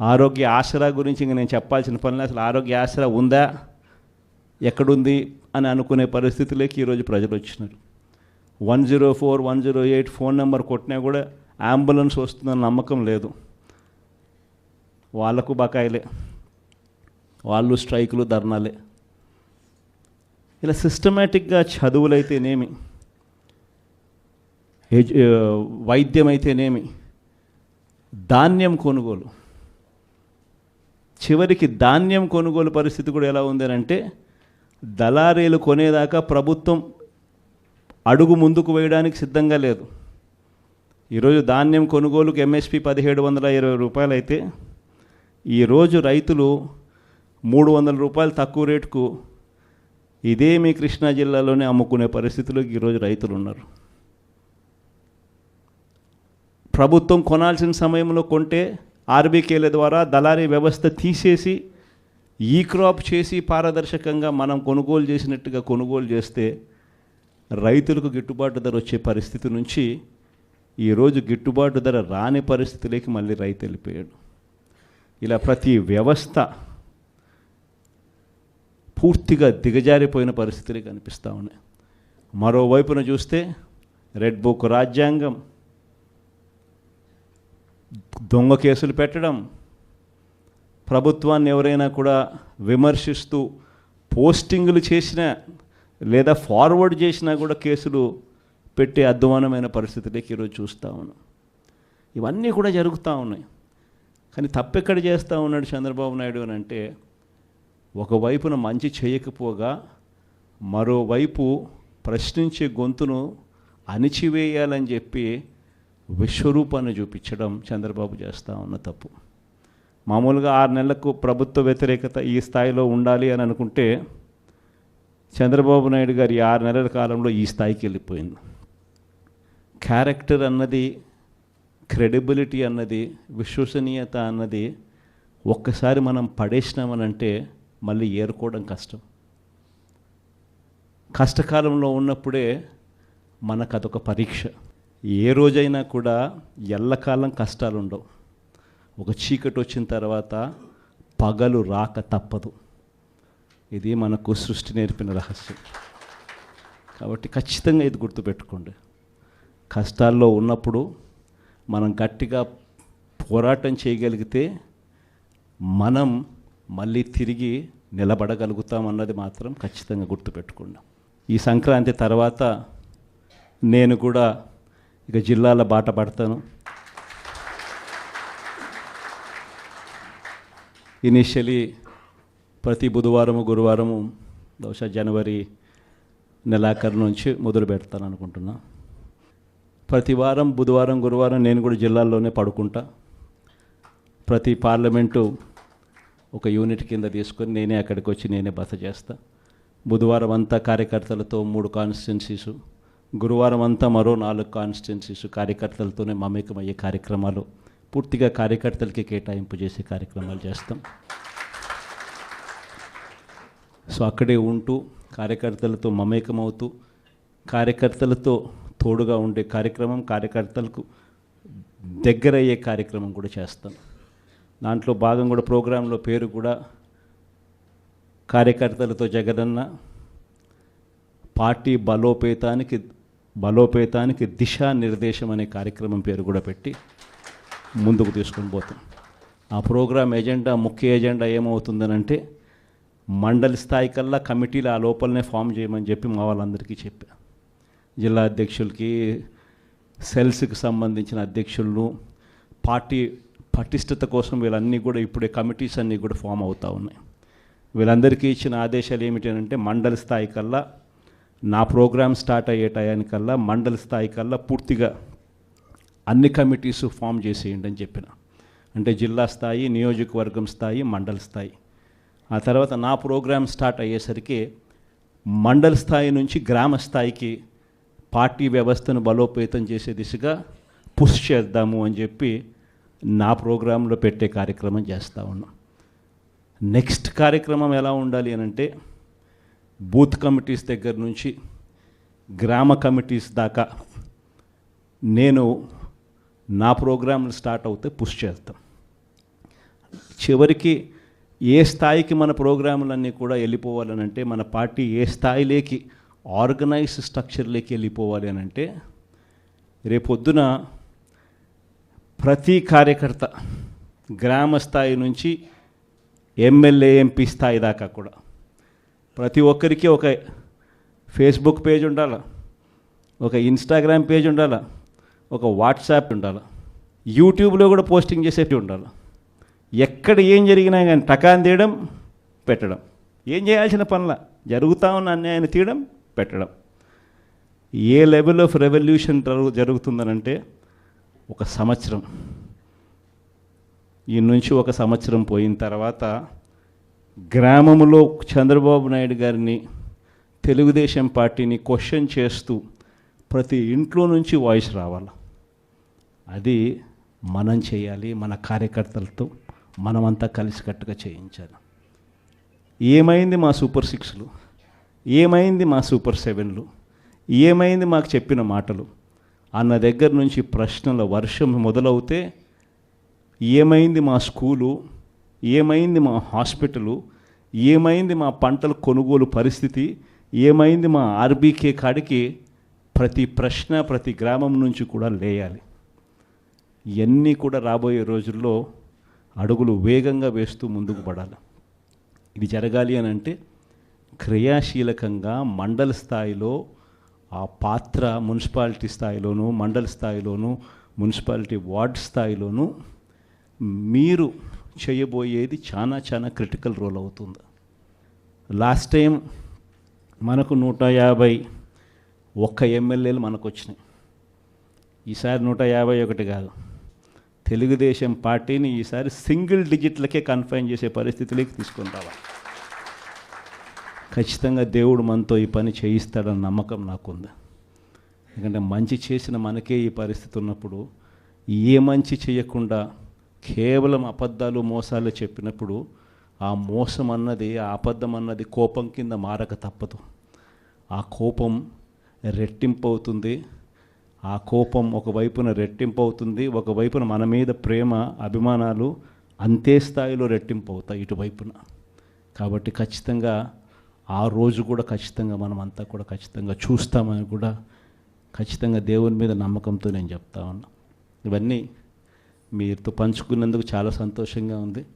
ఆరోగ్య ఆసరా గురించి ఇంక నేను చెప్పాల్సిన పనులు అసలు ఆరోగ్య ఆసరా ఉందా? ఎక్కడుంది? అని అనుకునే పరిస్థితిలోకి ఈరోజు ప్రజలు వచ్చినారు. One zero four one zero eight phone number కొట్టినా కూడా అంబులెన్స్ వస్తుందన్న నమ్మకం లేదు. వాళ్ళకు బకాయిలే. వాళ్ళు స్ట్రైకులు ధర్నాలే. ఇలా సిస్టమేటిక్గా చదువులైతేనేమి? ఎడ్యు వైద్యం అయితేనేమి ధాన్యం కొనుగోలు. చివరికి ధాన్యం కొనుగోలు పరిస్థితి కూడా ఎలా ఉంది అంటే దళారీలు కొనేదాకా ప్రభుత్వం అడుగు ముందుకు వేయడానికి సిద్ధంగా లేదు. ఈరోజు ధాన్యం కొనుగోలుకు ఎంఎస్పి పదిహేడు వందల ఇరవై రూపాయలు అయితే ఈరోజు రైతులు మూడు వందల రూపాయలు తక్కువ రేటుకు ఇదే మీ కృష్ణా జిల్లాలోనే అమ్ముకునే పరిస్థితిలో ఈరోజు రైతులు ఉన్నారు. ప్రభుత్వం కొనాల్సిన సమయంలో కొంటే ఆర్బీకేల ద్వారా దళారీ వ్యవస్థ తీసేసి ఈ క్రాప్ చేసి పారదర్శకంగా మనం కొనుగోలు చేసినట్టుగా కొనుగోలు చేస్తే రైతులకు గిట్టుబాటు ధర వచ్చే పరిస్థితి నుంచి ఈరోజు గిట్టుబాటు ధర రాని పరిస్థితిలోకి మళ్ళీ రైతు వెళ్ళిపోయాడు. ఇలా ప్రతి వ్యవస్థ పూర్తిగా దిగజారిపోయిన పరిస్థితులే కనిపిస్తూ ఉన్నాయి. మరోవైపున చూస్తే రెడ్ బుక్ రాజ్యాంగం దొంగ కేసులు పెట్టడం ప్రభుత్వాన్ని ఎవరైనా కూడా విమర్శిస్తూ పోస్టింగులు చేసినా లేదా ఫార్వర్డ్ చేసినా కూడా కేసులు పెట్టే అధ్వానమైన పరిస్థితులకి ఈరోజు చూస్తూ ఉన్నాం. ఇవన్నీ కూడా జరుగుతూ ఉన్నాయి. కానీ తప్పెక్కడ చేస్తూ ఉన్నాడు చంద్రబాబు నాయుడు అని అంటే ఒకవైపున మంచి చేయకపోగా మరోవైపు ప్రశ్నించే గొంతును అణిచివేయాలని చెప్పి విశ్వరూపాన్ని చూపించడం చంద్రబాబు చేస్తూ ఉన్న తప్పు. మామూలుగా ఆరు నెలలకు ప్రభుత్వ వ్యతిరేకత ఈ స్థాయిలో ఉండాలి అని అనుకుంటే చంద్రబాబు నాయుడు గారి ఆరు నెలల కాలంలో ఈ స్థాయికి వెళ్ళిపోయింది. క్యారెక్టర్ అన్నది క్రెడిబిలిటీ అన్నది విశ్వసనీయత అన్నది ఒక్కసారి మనం పడేసినామనంటే మళ్ళీ ఏరుకోవడం కష్టం. కష్టకాలంలో ఉన్నప్పుడే మనకు అదొక పరీక్ష. ఏ రోజైనా కూడా ఎల్లకాలం కష్టాలు ఉండవు ఒక చీకటి వచ్చిన తర్వాత పగలు రాక తప్పదు. ఇది మనకు సృష్టి నేర్పిన రహస్యం. కాబట్టి ఖచ్చితంగా ఇది గుర్తుపెట్టుకోండి. కష్టాల్లో ఉన్నప్పుడు మనం గట్టిగా పోరాటం చేయగలిగితే మనం మళ్ళీ తిరిగి నిలబడగలుగుతామన్నది మాత్రం ఖచ్చితంగా గుర్తుపెట్టుకోండి. ఈ సంక్రాంతి తర్వాత నేను కూడా ఇక జిల్లాల బాట పడతాను. ఇనిషియలీ ప్రతి బుధవారము గురువారము బహుశా జనవరి నెలాఖరు నుంచి మొదలు పెడతాను అనుకుంటున్నా. ప్రతి వారం బుధవారం గురువారం నేను కూడా జిల్లాల్లోనే పడుకుంటా. ప్రతి పార్లమెంటు ఒక యూనిట్ కింద తీసుకొని నేనే అక్కడికి వచ్చి నేనే బస చేస్తా. బుధవారం అంతా కార్యకర్తలతో మూడు కాన్స్టిట్యున్సీసు గురువారం అంతా మరో నాలుగు కాన్స్టిట్యున్సీస్ కార్యకర్తలతోనే మమేకమయ్యే కార్యక్రమాలు పూర్తిగా కార్యకర్తలకి కేటాయింపు చేసే కార్యక్రమాలు చేస్తాం. సో అక్కడే ఉంటూ కార్యకర్తలతో మమేకమవుతూ కార్యకర్తలతో తోడుగా ఉండే కార్యక్రమం కార్యకర్తలకు దగ్గరయ్యే కార్యక్రమం కూడా చేస్తాం. దాంట్లో భాగం కూడా ప్రోగ్రాంలో పేరు కూడా కార్యకర్తలతో జగనన్న పార్టీ బలోపేతానికి బలోపేతానికి దిశానిర్దేశం అనే కార్యక్రమం పేరు కూడా పెట్టి ముందుకు తీసుకొని పోతాం. ఆ ప్రోగ్రామ్ ఎజెండా ముఖ్య ఎజెండా ఏమవుతుందనంటే మండలి స్థాయి కల్లా కమిటీలు ఆ లోపలనే ఫామ్ చేయమని చెప్పి మా వాళ్ళందరికీ చెప్పా. జిల్లా అధ్యక్షులకి సెల్స్కి సంబంధించిన అధ్యక్షులను పార్టీ పటిష్టత కోసం వీళ్ళన్నీ కూడా ఇప్పుడే కమిటీస్ అన్నీ కూడా ఫామ్ అవుతూ ఉన్నాయి. వీళ్ళందరికీ ఇచ్చిన ఆదేశాలు ఏమిటి అంటే మండలి స్థాయి కల్లా నా ప్రోగ్రామ్ స్టార్ట్ అయ్యే టయానికల్లా మండల స్థాయి కల్లా పూర్తిగా అన్ని కమిటీస్ ఫామ్ చేసేయండి అని చెప్పిన. అంటే జిల్లా స్థాయి నియోజకవర్గం స్థాయి మండల స్థాయి. ఆ తర్వాత నా ప్రోగ్రామ్ స్టార్ట్ అయ్యేసరికి మండల స్థాయి నుంచి గ్రామ స్థాయికి పార్టీ వ్యవస్థను బలోపేతం చేసే దిశగా పుష్ చేద్దాము అని చెప్పి నా ప్రోగ్రాంలో పెట్టే కార్యక్రమం చేస్తూ ఉన్నాం. నెక్స్ట్ కార్యక్రమం ఎలా ఉండాలి అని అంటే బూత్ కమిటీస్ దగ్గర నుంచి గ్రామ కమిటీస్ దాకా నేను నా ప్రోగ్రాంలు స్టార్ట్ అవుతే పుష్ చేస్తాం. చివరికి ఏ స్థాయికి మన ప్రోగ్రాములన్నీ కూడా వెళ్ళిపోవాలనంటే మన పార్టీ ఏ స్థాయిలోకి ఆర్గనైజ్ స్ట్రక్చర్లోకి వెళ్ళిపోవాలి అని అంటే రేపొద్దున ప్రతి కార్యకర్త గ్రామ స్థాయి నుంచి ఎమ్మెల్యే ఎంపీ స్థాయి దాకా కూడా ప్రతి ఒక్కరికి ఒక ఫేస్బుక్ పేజ్ ఉండాలి? ఒక ఇన్స్టాగ్రామ్ పేజ్ ఉండాలి? ఒక వాట్సాప్ ఉండాలి? యూట్యూబ్లో కూడా పోస్టింగ్ చేసేటి ఉండాలి? ఎక్కడ ఏం జరిగినా కానీ టకాన్ తీయడం పెట్టడం. ఏం చేయాల్సిన పనుల? జరుగుతా ఉన్న అన్యాయాన్ని తీయడం పెట్టడం. ఏ లెవెల్ ఆఫ్ రెవల్యూషన్ జరుగుతుందనంటే ఒక సంవత్సరం. ఈ నుంచి ఒక సంవత్సరం పోయిన తర్వాత గ్రామంలో చంద్రబాబు నాయుడు గారిని తెలుగుదేశం పార్టీని క్వశ్చన్ చేస్తూ ప్రతి ఇంట్లో నుంచి వాయిస్ రావాలి? అది మనం చేయాలి మన కార్యకర్తలతో మనమంతా కలిసికట్టుగా చేయించాలి. ఏమైంది మా సూపర్ సిక్స్లు? ఏమైంది మా సూపర్ సెవెన్లు? ఏమైంది మాకు చెప్పిన మాటలు? అన్న దగ్గర నుంచి ప్రశ్నల వర్షం మొదలవుతే ఏమైంది మా స్కూలు? ఏమైంది మా హాస్పిటలు? ఏమైంది మా పంటల కొనుగోలు పరిస్థితి? ఏమైంది మా ఆర్బీకే కాడికి? ప్రతి ప్రశ్న ప్రతి గ్రామం నుంచి కూడా లేయాలి. ఇవన్నీ కూడా రాబోయే రోజుల్లో అడుగులు వేగంగా వేస్తూ ముందుకు పడాలి. ఇది జరగాలి అని అంటే క్రియాశీలకంగా మండల స్థాయిలో ఆ పాత్ర మున్సిపాలిటీ స్థాయిలోనూ మండల స్థాయిలోనూ మున్సిపాలిటీ వార్డ్ స్థాయిలోనూ మీరు చేయబోయేది చాలా చాలా క్రిటికల్ రోల్ అవుతుంది. లాస్ట్ టైం మనకు నూట యాభై ఒక్క ఎమ్మెల్యేలు మనకు వచ్చినాయి ఈసారి నూట యాభై ఒకటి కాదు. తెలుగుదేశం పార్టీని ఈసారి సింగిల్ డిజిట్లకే కన్ఫైన్ చేసే పరిస్థితిలోకి తీసుకొని రావాలి. ఖచ్చితంగా దేవుడు మనతో ఈ పని చేయిస్తాడన్న నమ్మకం నాకుంది. ఎందుకంటే మంచి చేసిన మనకే ఈ పరిస్థితి ఉన్నప్పుడు ఏ మంచి చేయకుండా కేవలం అబద్ధాలు మోసాలు చెప్పినప్పుడు ఆ మోసం అన్నది ఆ అబద్ధం అన్నది కోపం కింద మారక తప్పదు. ఆ కోపం రెట్టింపు అవుతుంది ఆ కోపం ఒకవైపున రెట్టింపు అవుతుంది ఒకవైపున మన మీద ప్రేమ అభిమానాలు అంతే స్థాయిలో రెట్టింపు అవుతాయి ఇటువైపున కాబట్టి ఖచ్చితంగా ఆ రోజు కూడా ఖచ్చితంగా మనం అంతా కూడా ఖచ్చితంగా చూస్తామని కూడా ఖచ్చితంగా దేవుని మీద నమ్మకంతో నేను చెప్తా ఉన్నా. ఇవన్నీ మీతో పంచుకున్నందుకు చాలా సంతోషంగా ఉంది.